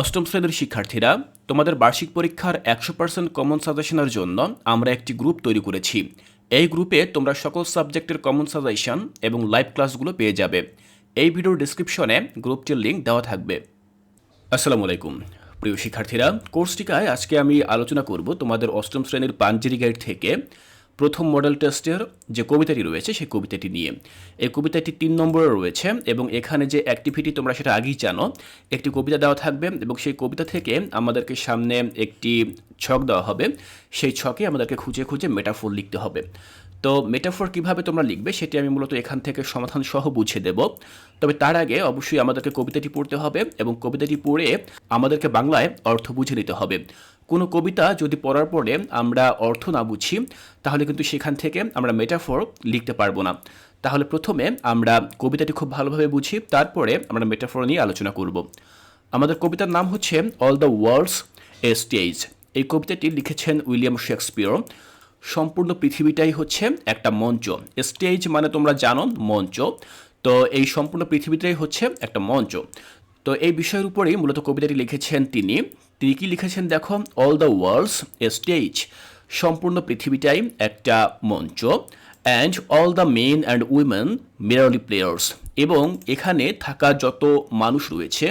অষ্টম শ্রেণির শিক্ষার্থীরা, তোমাদের বার্ষিক পরীক্ষার একশো পার্সেন্ট কমন সাজেশনের জন্য আমরা একটি গ্রুপ তৈরি করেছি। এই গ্রুপে তোমরা সকল সাবজেক্টের কমন সাজেশন এবং লাইভ ক্লাসগুলো পেয়ে যাবে। এই ভিডিওর ডিসক্রিপশনে গ্রুপটির লিঙ্ক দেওয়া থাকবে। আসসালামু আলাইকুম। প্রিয় শিক্ষার্থীরা কোর্সটিকায় আজকে আমি আলোচনা করব তোমাদের অষ্টম শ্রেণির পাঞ্জেরি গাইড থেকে প্রথম মডেল টেস্টের যে কবিতাটি রয়েছে, সেই কবিতাটি নিয়ে। এই কবিতাটি তিন নম্বরে রয়েছে এবং এখানে যে অ্যাক্টিভিটি তোমরা সেটা আগেই জানো, একটি কবিতা দেওয়া থাকবে এবং সেই কবিতা থেকে আমাদেরকে সামনে একটি ছক দেওয়া হবে। সেই ছকে আমাদেরকে খুঁজে খুঁজে মেটাফোর লিখতে হবে। তো মেটাফোর কীভাবে তোমরা লিখবে সেটি আমি মূলত এখান থেকে সমাধান সহ বুঝিয়ে দেব। তবে তার আগে অবশ্যই আমাদেরকে কবিতাটি পড়তে হবে এবং কবিতাটি পড়ে আমাদেরকে বাংলায় অর্থ বুঝে নিতে হবে। কোনো কবিতা যদি পড়ার পরে আমরা অর্থ না বুঝি, তাহলে কিন্তু সেখান থেকে আমরা মেটাফোর লিখতে পারব না। তাহলে প্রথমে আমরা কবিতাটি খুব ভালোভাবে বুঝি, তারপরে আমরা মেটাফোর নিয়ে আলোচনা করব। আমাদের কবিতার নাম হচ্ছে all the world's a stage এই কবিতাটি লিখেছেন উইলিয়াম শেক্সপিয়র। সম্পূর্ণ পৃথিবীটাই হচ্ছে একটা মঞ্চ। স্টেজ মানে তোমরা জানো, মঞ্চ। তো এই সম্পূর্ণ পৃথিবীটাই হচ্ছে একটা মঞ্চ। তো এই বিষয়ের উপরেই মূলত কবিতাটি লিখেছেন তিনি। তিনি কি লিখেছেন দেখো? All the world's a stage সম্পূর্ণ পৃথিবীটাই একটা মঞ্চ। And all the men and women merely players এবং এখানে থাকা যত মানুষ রয়েছে,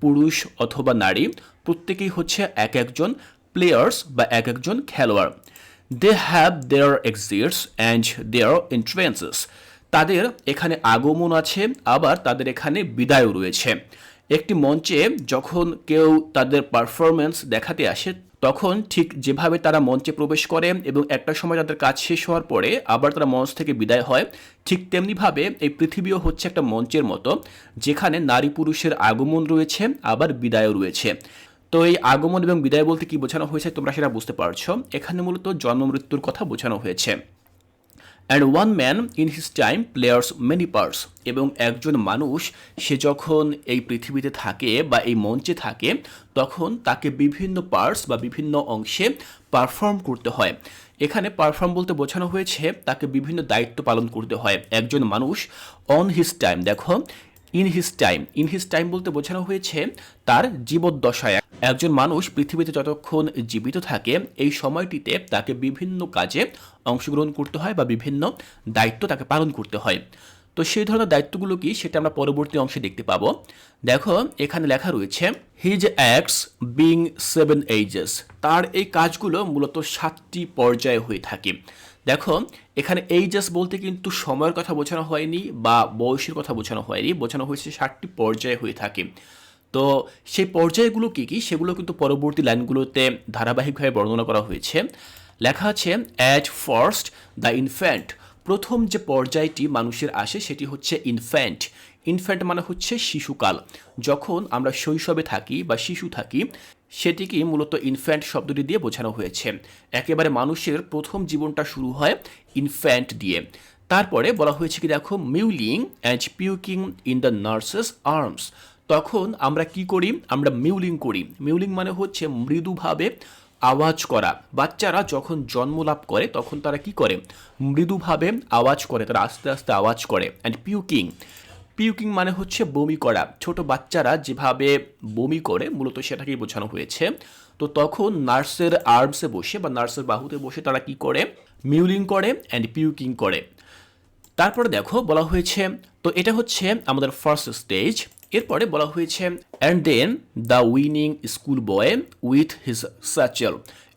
পুরুষ অথবা নারী, প্রত্যেকেই হচ্ছে এক একজন প্লেয়ার্স বা এক একজন খেলোয়াড়। They have their exits and their entrances তাদের এখানে আগমন আছে, আবার তাদের এখানে বিদায়ও রয়েছে। একটি মঞ্চে যখন কেউ তাদের পারফরমেন্স দেখাতে আসে, তখন ঠিক যেভাবে তারা মঞ্চে প্রবেশ করে এবং একটা সময় তাদের কাজ শেষ হওয়ার পরে আবার তারা মঞ্চ থেকে বিদায় হয়, ঠিক তেমনিভাবে এই পৃথিবীও হচ্ছে একটা মঞ্চের মতো, যেখানে নারী পুরুষের আগমন রয়েছে, আবার বিদায়ও রয়েছে। তো এই আগমন এবং বিদায় বলতে কি বোঝানো হয়েছে তোমরা সেটা বুঝতে পারছ? এখানে মূলত জন্ম মৃত্যুর কথা বোঝানো হয়েছে। And one man in his time players many parts এবং একজন মানুষ সে যখন এই পৃথিবীতে থাকে বা এই মঞ্চে থাকে, তখন তাকে বিভিন্ন পার্টস বা বিভিন্ন অংশে পারফর্ম করতে হয়। এখানে পারফর্ম বলতে বোঝানো হয়েছে তাকে বিভিন্ন দায়িত্ব পালন করতে হয়। একজন মানুষ অন হিস টাইম দেখো in his time, in his time বলতে বোঝানো হয়েছে তার জীবদ্দশায়। একজন মানুষ পৃথিবীতে যতক্ষণ জীবিত থাকে, এই সময়টিতে তাকে বিভিন্ন কাজে অংশগ্রহণ করতে হয় বা বিভিন্ন দায়িত্ব তাকে পালন করতে হয়। তো সেই ধরনের দায়িত্বগুলো কি, সেটা আমরা পরবর্তী অংশে দেখতে পাবো। দেখো, এখানে লেখা রয়েছে his acts being seven ages তার এই কাজগুলো মূলত সাতটি পর্যায়ে হয়ে থাকে। দেখো, এখানে এইজেস বলতে কিন্তু সময়ের কথা বোঝানো হয়নি বা বয়সের কথা বোঝানো হয়নি, বোঝানো হয়েছে ষাটটি পর্যায়ে হয়ে থাকে। তো সেই পর্যায়গুলো কী কী? সেগুলো কিন্তু পরবর্তী লাইনগুলোতে ধারাবাহিকভাবে বর্ণনা করা হয়েছে। লেখা আছে অ্যাট ফার্স্ট দ্য ইনফ্যান্ট প্রথম যে পর্যায়টি মানুষের আসে সেটি হচ্ছে ইনফ্যান্ট ইনফ্যান্ট মানে হচ্ছে শিশুকাল। যখন আমরা শৈশবে থাকি বা শিশু থাকি সেটিকে মূলত ইনফ্যান্ট শব্দটি দিয়ে বোঝানো হয়েছে। একেবারে মানুষের প্রথম জীবনটা শুরু হয় ইনফ্যান্ট দিয়ে। তারপরে বলা হয়েছে কি, দেখো mewling and puking in the nurse's arms তখন আমরা কি করি? আমরা মিউলিং করি। মিউলিং মানে হচ্ছে মৃদুভাবে আওয়াজ করা। বাচ্চারা যখন জন্ম লাভ করে, তখন তারা কি করে? মৃদুভাবে আওয়াজ করে, তারা আস্তে আস্তে আওয়াজ করে। অ্যান্ড পিউকিং পিউকিং মানে হচ্ছে বমি করা। ছোট বাচ্চারা যেভাবে বমি করে, মূলত সেটাকেই বোঝানো হয়েছে। তো তখন নার্সের আর্মসে বসে বা নার্সের বাহুতে বসে তারা কি করে? মিউলিং করে অ্যান্ড পিউকিং করে। তারপরে দেখো বলা হয়েছে, তো এটা হচ্ছে আমাদের ফার্স্ট স্টেজ এরপরে বলা হয়েছে and then the whining schoolboy with his satchel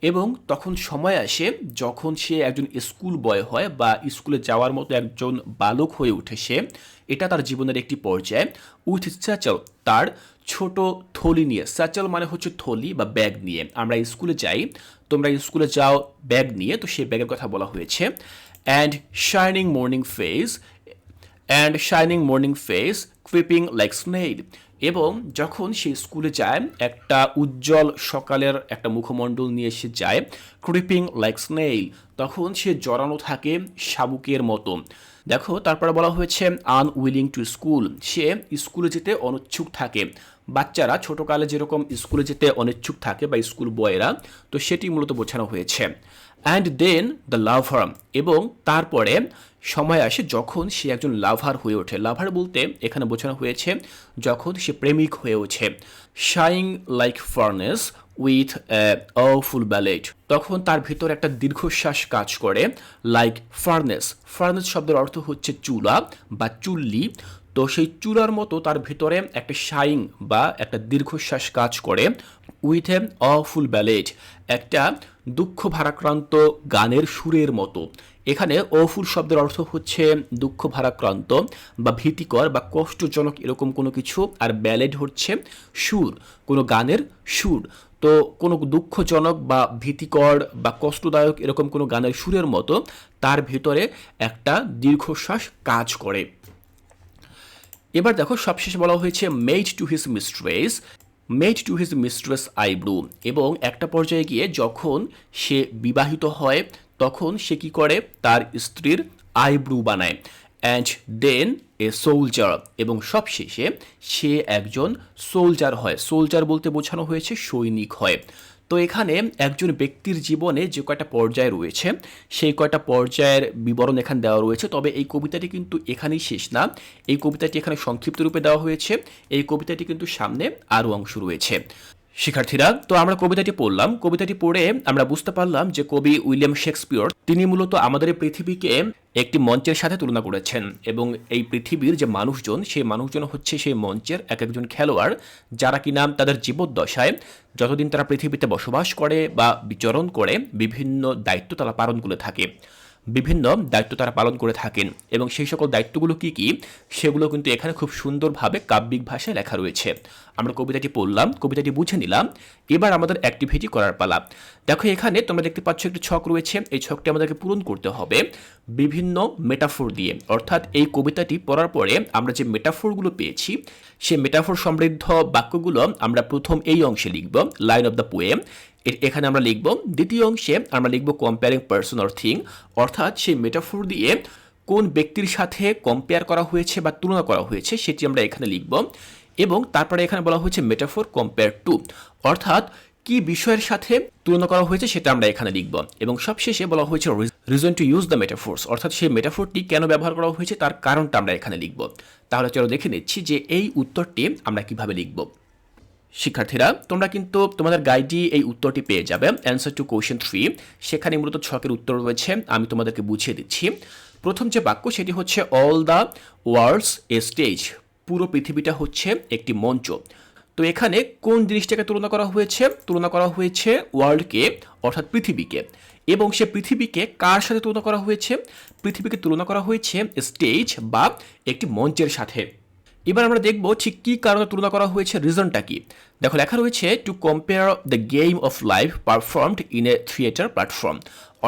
এবং তখন সময় আসে যখন সে একজন স্কুল বয় হয় বা স্কুলে যাওয়ার মতো একজন বালক হয়ে উঠে সে। এটা তার জীবনের একটি পর্যায়ে। উইথ স্যাচল, তার ছোট থলি নিয়ে। স্যাচল মানে হচ্ছে থলি বা ব্যাগ নিয়ে। আমরা স্কুলে যাই, তোমরা স্কুলে যাও ব্যাগ নিয়ে, তো সেই ব্যাগের কথা বলা হয়েছে। And shining morning face and shining morning face creeping like snail এবং যখন সে স্কুলে যায়, একটা উজ্জ্বল সকালের একটা মুখমণ্ডল নিয়ে সে যায় ক্রিপিং লাইক স্নেইল তখন সে জড়ানো থাকে শাবুকের মতো। দেখো, তারপরে বলা হয়েছে আনউইলিং টু স্কুল সে স্কুলে যেতে অনুচ্ছুক থাকে। বাচ্চারা ছোটকালে যেরকম স্কুলে যেতে অনিচ্ছুক থাকে বা স্কুল বয়েরা, তো সেটি মূলত বোঝানো হয়েছে। অ্যান্ড দেন দ্য লাভার এবং তারপরে সময় আসে যখন সে একজন লাভার হয়ে ওঠে। লাভার বলতে এখানে বোঝানো হয়েছে যখন সে প্রেমিক হয়ে ওঠে। Sighing like furnace with woeful ballad তখন তার ভিতর একটা দীর্ঘশ্বাস কাজ করে লাইক ফার্নেস ফার্নেস শব্দের অর্থ হচ্ছে চুলা বা চুল্লি। তো সেই চূড়ার মতো তার ভিতরে একটা শাইং বা একটা দীর্ঘশ্বাস কাজ করে উইথ এ অফুল ব্যালেট একটা দুঃখ ভারাক্রান্ত গানের সুরের মতো। এখানে অফুল শব্দের অর্থ হচ্ছে দুঃখ ভারাক্রান্ত বা ভীতিকর বা কষ্টজনক এরকম কোনো কিছু, আর ব্যালেড হচ্ছে সুর, কোনো গানের সুর। তো কোনো দুঃখজনক বা ভীতিকর বা কষ্টদায়ক এরকম কোনো গানের সুরের মতো তার ভিতরে একটা দীর্ঘশ্বাস কাজ করে। এবার দেখো সবশেষে বলা হয়েছে made to his mistress made to his mistress eyebrow. এবং একটা পর্যায়ে গিয়ে যখন সে বিবাহিত হয়, তখন সে কি করে? তার স্ত্রীর আইব্রু বানায়। অ্যান্ড দেন এ সোলজার এবং সবশেষে সে একজন সোলজার হয়। সোলজার বলতে বোঝানো হয়েছে সৈনিক হয়। তো এখানে একজন ব্যক্তির জীবনে যে কয়টা পর্যায় রয়েছে, সেই কয়টা পর্যায়ের বিবরণ এখানে দেওয়া রয়েছে। তবে এই কবিতাটি কিন্তু এখানেই শেষ না। এই কবিতাটি এখানে সংক্ষিপ্ত রূপে দেওয়া হয়েছে। এই কবিতাটি কিন্তু সামনে আরও অংশ রয়েছে। শিক্ষার্থীরা, তো আমরা কবিতাটি পড়লাম। কবিতাটি পড়ে আমরা বুঝতে পারলাম যে কবি উইলিয়াম শেক্সপিয়র, তিনি মূলত আমাদের পৃথিবীকে একটি মঞ্চের সাথে তুলনা করেছেন এবং এই পৃথিবীর যে মানুষজন, সেই মানুষজন হচ্ছে সেই মঞ্চের এক একজন খেলোয়াড় যারা কিনা তাদের জীবদ্দশায় যতদিন তারা পৃথিবীতে বসবাস করে বা বিচরণ করে, বিভিন্ন দায়িত্ব তারা পালন করে থাকে। বিভিন্ন দায়িত্ব তারা পালন করে থাকেন। এবং সেই সকল দায়িত্বগুলো কি কি, সেগুলো কিন্তু এখানে খুব সুন্দরভাবে কাব্যিক ভাষায় লেখা রয়েছে। আমরা কবিতাটি পড়লাম, কবিতাটি বুঝে নিলাম, এবার আমাদের অ্যাক্টিভিটি করার পালা। দেখো এখানে তোমরা দেখতে পাচ্ছ একটি ছক রয়েছে, এই ছকটি আমাদেরকে পূরণ করতে হবে বিভিন্ন মেটাফোর দিয়ে। অর্থাৎ এই কবিতাটি পড়ার পরে আমরা যে মেটাফোরগুলো পেয়েছি সে মেটাফোর সমৃদ্ধ বাক্যগুলো আমরা প্রথম এই অংশে লিখব লাইন অফ দ্য পোয়েম এখানে আমরা লিখব, দ্বিতীয় অংশে আমরা লিখব কম্পেয়ারিং পার্সন অর থিং অর্থাৎ সেই মেটাফোর দিয়ে কোন ব্যক্তির সাথে কম্পেয়ার করা হয়েছে বা তুলনা করা হয়েছে, সেটি আমরা এখানে লিখব। এবং তারপরে এখানে বলা হয়েছে মেটাফোর কম্পেয়ার টু অর্থাৎ কি বিষয়ের সাথে তুলনা করা হয়েছে সেটা আমরা এখানে লিখব। এবং সবশেষে বলা হয়েছে reason to use the metaphors অর্থাৎ সেই মেটাফোরটি কেন ব্যবহার করা হয়েছে তার কারণটা আমরা এখানে লিখব। তাহলে চলো দেখে নিচ্ছি যে এই উত্তরটি আমরা কীভাবে লিখব। শিক্ষার্থীরা, তোমরা কিন্তু তোমাদের গাইডে এই উত্তরটি পেয়ে যাবে অ্যান্সার টু কোয়েশ্চেন থ্রি সেখানে মূলত ছকের উত্তর রয়েছে, আমি তোমাদেরকে বুঝিয়ে দিচ্ছি। প্রথম যে বাক্য, সেটি হচ্ছে all the world's a stage পুরো পৃথিবীটা হচ্ছে একটি মঞ্চ। তো এখানে কোন জিনিসটাকে তুলনা করা হয়েছে? তুলনা করা হয়েছে ওয়ার্ল্ডকে অর্থাৎ পৃথিবীকে। এবং সে পৃথিবীকে কার সাথে তুলনা করা হয়েছে? পৃথিবীকে তুলনা করা হয়েছে স্টেজ বা একটি মঞ্চের সাথে। এবার আমরা দেখব ঠিক কী কারণে তুলনা করা হয়েছে রিজনটা কি। দেখো, লেখা রয়েছে to compare the game of life performed in a theatre platform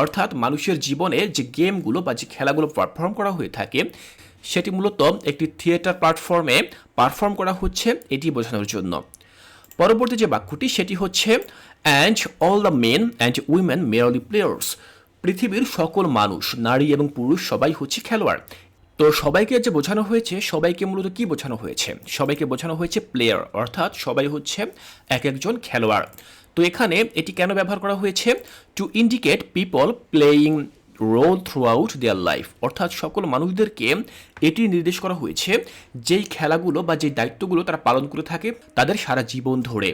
অর্থাৎ মানুষের জীবনে যে গেমগুলো বা যে খেলাগুলো পারফর্ম করা হয়ে থাকে, সেটি মূলত একটি থিয়েটার প্ল্যাটফর্মে পারফর্ম করা হচ্ছে, এটি বোঝানোর জন্য। পরবর্তী যে বাক্যটি, সেটি হচ্ছে and all the men and women merely players পৃথিবীর সকল মানুষ, নারী এবং পুরুষ সবাই হচ্ছে খেলোয়াড়। তো সবাইকে যে বোঝানো হয়েছে, সবাইকে মূলত কি বোঝানো হয়েছে? সবাইকে বোঝানো হয়েছে প্লেয়ার অর্থাৎ সবাই হচ্ছে এক একজন খেলোয়াড়। তো এখানে এটি কেন ব্যবহার করা হয়েছে? To indicate people playing role throughout their life অর্থাৎ সকল মানুষদেরকে এটি নির্দেশ করা হয়েছে, যেই খেলাগুলো বা যেই দায়িত্বগুলো তারা পালন করে থাকে তাদের সারা জীবন ধরে।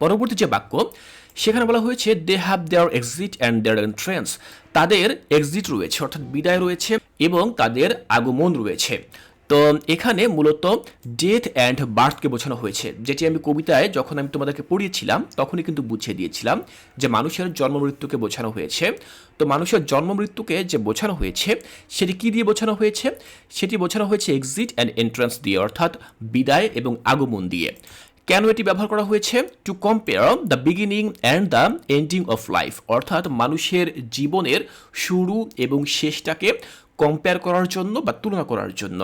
পরবর্তী যে বাক্য সেখানে বলা হয়েছে they have their exit and their entrance তাদের এক্সিট রয়েছে, অর্থাৎ বিদায় রয়েছে এবং তাদের আগমন রয়েছে। তো এখানে মূলত ডেথ অ্যান্ড বার্থকে বোঝানো হয়েছে। যেটি আমি কবিতায় যখন আমি তোমাদেরকে পড়িয়েছিলাম, তখনই কিন্তু বুঝিয়ে দিয়েছিলাম যে মানুষের জন্ম মৃত্যুকে বোঝানো হয়েছে। তো মানুষের জন্ম মৃত্যুকে যে বোঝানো হয়েছে, সেটি কী দিয়ে বোঝানো হয়েছে? সেটি বোঝানো হয়েছে এক্সিট অ্যান্ড এন্ট্রান্স দিয়ে, অর্থাৎ বিদায় এবং আগমন দিয়ে। কেন এটি ব্যবহার করা হয়েছে? To compare the beginning and the ending of life অর্থাৎ মানুষের জীবনের শুরু এবং শেষটাকে কম্পেয়ার করার জন্য বা তুলনা করার জন্য।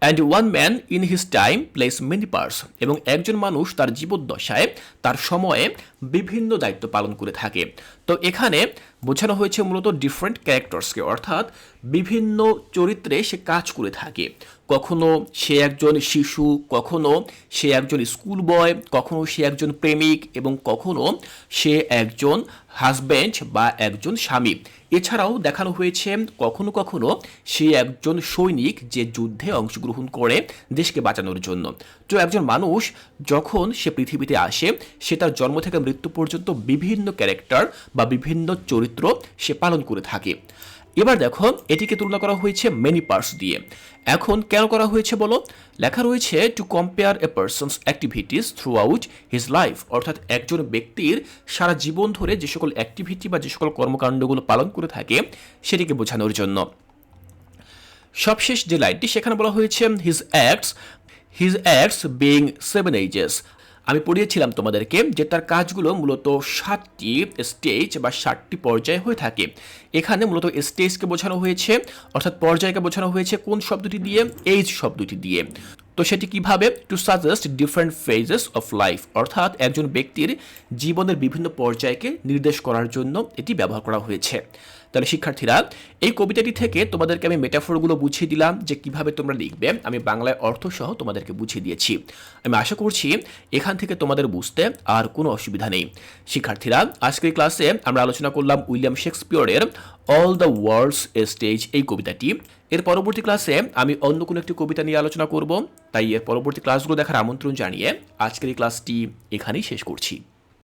And one man in his time plays many parts এবং একজন মানুষ তার জীবদ্দশায়, তার সময়ে বিভিন্ন দায়িত্ব পালন করে থাকে। তো এখানে বোঝানো হয়েছে মূলত ডিফারেন্ট ক্যারেক্টার্সকে অর্থাৎ বিভিন্ন চরিত্রে সে কাজ করে থাকে। কখনো সে একজন শিশু, কখনো সে একজন স্কুল বয় কখনো সে একজন প্রেমিক, এবং কখনো সে একজন হাজব্যান্ড বা একজন স্বামী। এছাড়াও দেখানো হয়েছে কখনো কখনো সে একজন সৈনিক যে যুদ্ধে অংশগ্রহণ করে দেশকে বাঁচানোর জন্য। তো একজন মানুষ যখন সে পৃথিবীতে আসে, সে তার জন্ম থেকে মৃত্যু পর্যন্ত বিভিন্ন ক্যারেক্টার বা বিভিন্ন চরিত্র সে পালন করে থাকে। এবার দেখো, এটিকে তুলনা করা হয়েছে মেনি পার্টস দিয়ে। এখন কেন করা হয়েছে বলো? লেখা রয়েছে to compare a person's activities throughout his life অর্থাৎ একজন ব্যক্তির সারা জীবন ধরে যে সকল অ্যাক্টিভিটি বা যে সকল কর্মকাণ্ডগুলো পালন করে থাকে, সেটিকে বোঝানোর জন্য। সবশেষ যে লাইনটি সেখানে বলা হয়েছে his acts his acts being seven ages আমি পড়িয়েছিলাম তোমাদেরকে যে তার কাজগুলো মূলত সাতটি স্টেজ বা সাতটি পর্যায়ে হয়ে থাকে। এখানে মূলত স্টেজকে বোঝানো হয়েছে, অর্থাৎ পর্যায়কে বোঝানো হয়েছে কোন শব্দটি দিয়ে এইজ শব্দটি দিয়ে। তো সেটি কীভাবে? To suggest different phases of life অর্থাৎ একজন ব্যক্তির জীবনের বিভিন্ন পর্যায়কে নির্দেশ করার জন্য এটি ব্যবহার করা হয়েছে। তাহলে শিক্ষার্থীরা, এই কবিতাটি থেকে তোমাদেরকে আমি মেটাফোরগুলো বুঝিয়ে দিলাম যে কীভাবে তোমরা লিখবে। আমি বাংলায় অর্থ সহ তোমাদেরকে বুঝিয়ে দিয়েছি। আমি আশা করছি এখান থেকে তোমাদের বুঝতে আর কোনো অসুবিধা নেই। শিক্ষার্থীরা, আজকের ক্লাসে আমরা আলোচনা করলাম উইলিয়াম শেক্সপিয়রের অল দ্য ওয়ার্ল্ডস স্টেজ এই কবিতাটি। এর পরবর্তী ক্লাসে আমি অন্য কোনো একটি কবিতা নিয়ে আলোচনা করব। তাই এর পরবর্তী ক্লাসগুলো দেখার আমন্ত্রণ জানিয়ে আজকের এই ক্লাসটি এখানেই শেষ করছি।